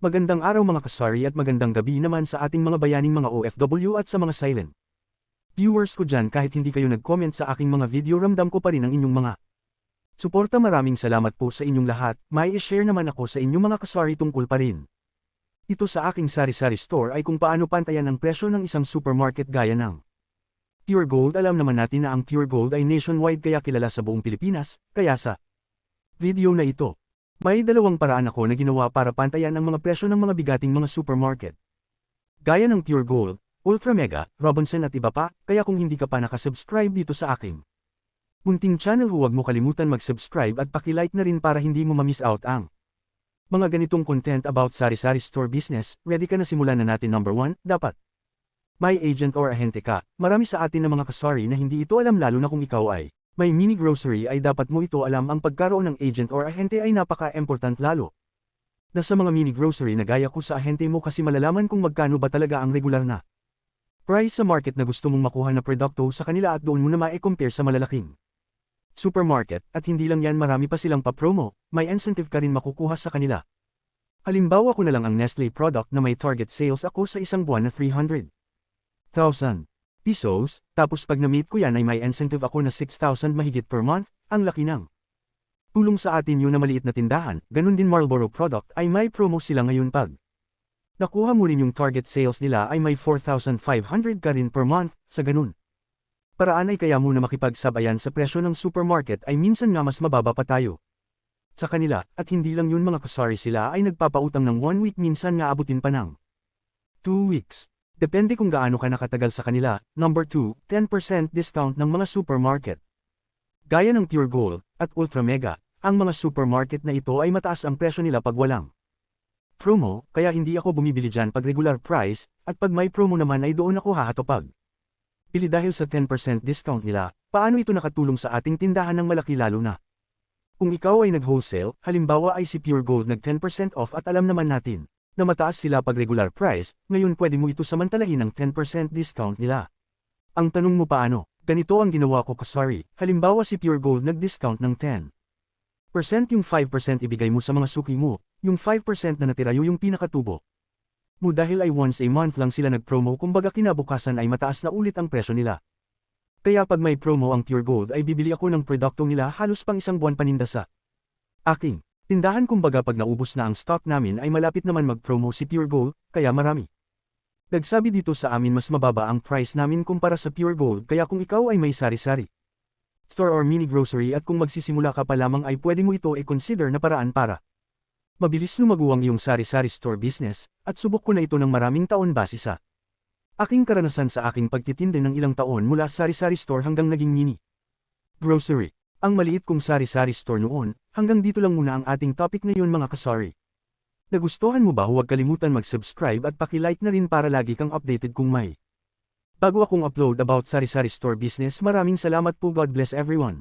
Magandang araw mga kasari at magandang gabi naman sa ating mga bayaning mga OFW at sa mga silent. Viewers ko dyan kahit hindi kayo nag-comment sa aking mga video ramdam ko pa rin ang inyong mga suporta maraming salamat po sa inyong lahat, may i-share naman ako sa inyong mga kasari tungkol pa rin. Ito sa aking sari-sari store ay kung paano pantayan ang presyo ng isang supermarket gaya ng Pure Gold alam naman natin na ang Pure Gold ay nationwide kaya kilala sa buong Pilipinas, kaya sa video na ito, may dalawang paraan ako na ginawa para pantayan ang mga presyo ng mga bigating mga supermarket. Gaya ng Pure Gold, Ultra Mega, Robinson at iba pa, kaya kung hindi ka pa nakasubscribe dito sa aking munting channel huwag mo kalimutan mag-subscribe at pakilike na rin para hindi mo ma-miss out ang mga ganitong content about sari-sari store business, ready ka na simulan na natin number 1, dapat. May agent or ahente ka, marami sa atin na mga kasari na hindi ito alam lalo na kung ikaw ay may mini grocery ay dapat mo ito alam ang pagkaroon ng agent or ahente ay napaka-important lalo. Na sa mga mini grocery na gaya ko sa ahente mo kasi malalaman kung magkano ba talaga ang regular na price sa market na gusto mong makuha na produkto sa kanila at doon mo na ma-compare sa malalaking supermarket at hindi lang yan marami pa silang pa-promo, may incentive ka rin makukuha sa kanila. Halimbawa ko na lang ang Nestle product na may target sales ako sa isang buwan na 300,000 pesos, tapos pag na-meet ko yan ay may incentive ako na 6,000 mahigit per month, ang laki ng tulong sa atin yun na maliit na tindahan, ganun din Marlboro product ay may promo sila ngayon pag nakuha mo rin yung target sales nila ay may 4,500 ka rin per month, sa ganun. Paraan ay kaya muna makipagsabayan sa presyo ng supermarket ay minsan nga mas mababa pa tayo. Sa kanila, at hindi lang yun mga kasari sila ay nagpapautang ng 1 week minsan nga abutin pa ng 2 weeks. Depende kung gaano ka nakatagal sa kanila. Number 2, 10% discount ng mga supermarket. Gaya ng Pure Gold at Ultra Mega, ang mga supermarket na ito ay mataas ang presyo nila pag walang promo, kaya hindi ako bumibili dyan pag regular price, at pag may promo naman ay doon ako hahatopag. Pili dahil sa 10% discount nila, paano ito nakatulong sa ating tindahan ng malaki lalo na? Kung ikaw ay nag-wholesale, halimbawa ay si Pure Gold nag 10% off at alam naman natin, na mataas sila pag regular price, ngayon pwede mo ito samantalahin ng 10% discount nila. Ang tanong mo paano? Ganito ang ginawa ko kasari, halimbawa si Pure Gold nag-discount ng 10%. yung 5% ibigay mo sa mga suki mo, yung 5% na natira yung pinakatubo. Mo dahil ay once a month lang sila nag-promo kumbaga kinabukasan ay mataas na ulit ang presyo nila. Kaya pag may promo ang Pure Gold ay bibili ako ng produkto nila halos pang isang buwan paninda sa aking tindahan kumbaga pag naubos na ang stock namin ay malapit naman mag-promo si Pure Gold, kaya marami. Nagsabi dito sa amin mas mababa ang price namin kumpara sa Pure Gold kaya kung ikaw ay may sari-sari store or mini grocery at kung magsisimula ka pa lamang ay pwede mo ito i-consider na paraan para Mabilis lumago ang iyong sari-sari store business, at subok ko na ito ng maraming taon base sa aking karanasan sa aking pagtitinde ng ilang taon mula sari-sari store hanggang naging mini grocery. Ang maliit kong sari-sari store noon, hanggang dito lang muna ang ating topic ngayon mga kasari. Nagustuhan mo ba huwag kalimutan mag-subscribe at pakilike na rin para lagi kang updated kung may bago akong upload about sari-sari store business maraming salamat po God bless everyone.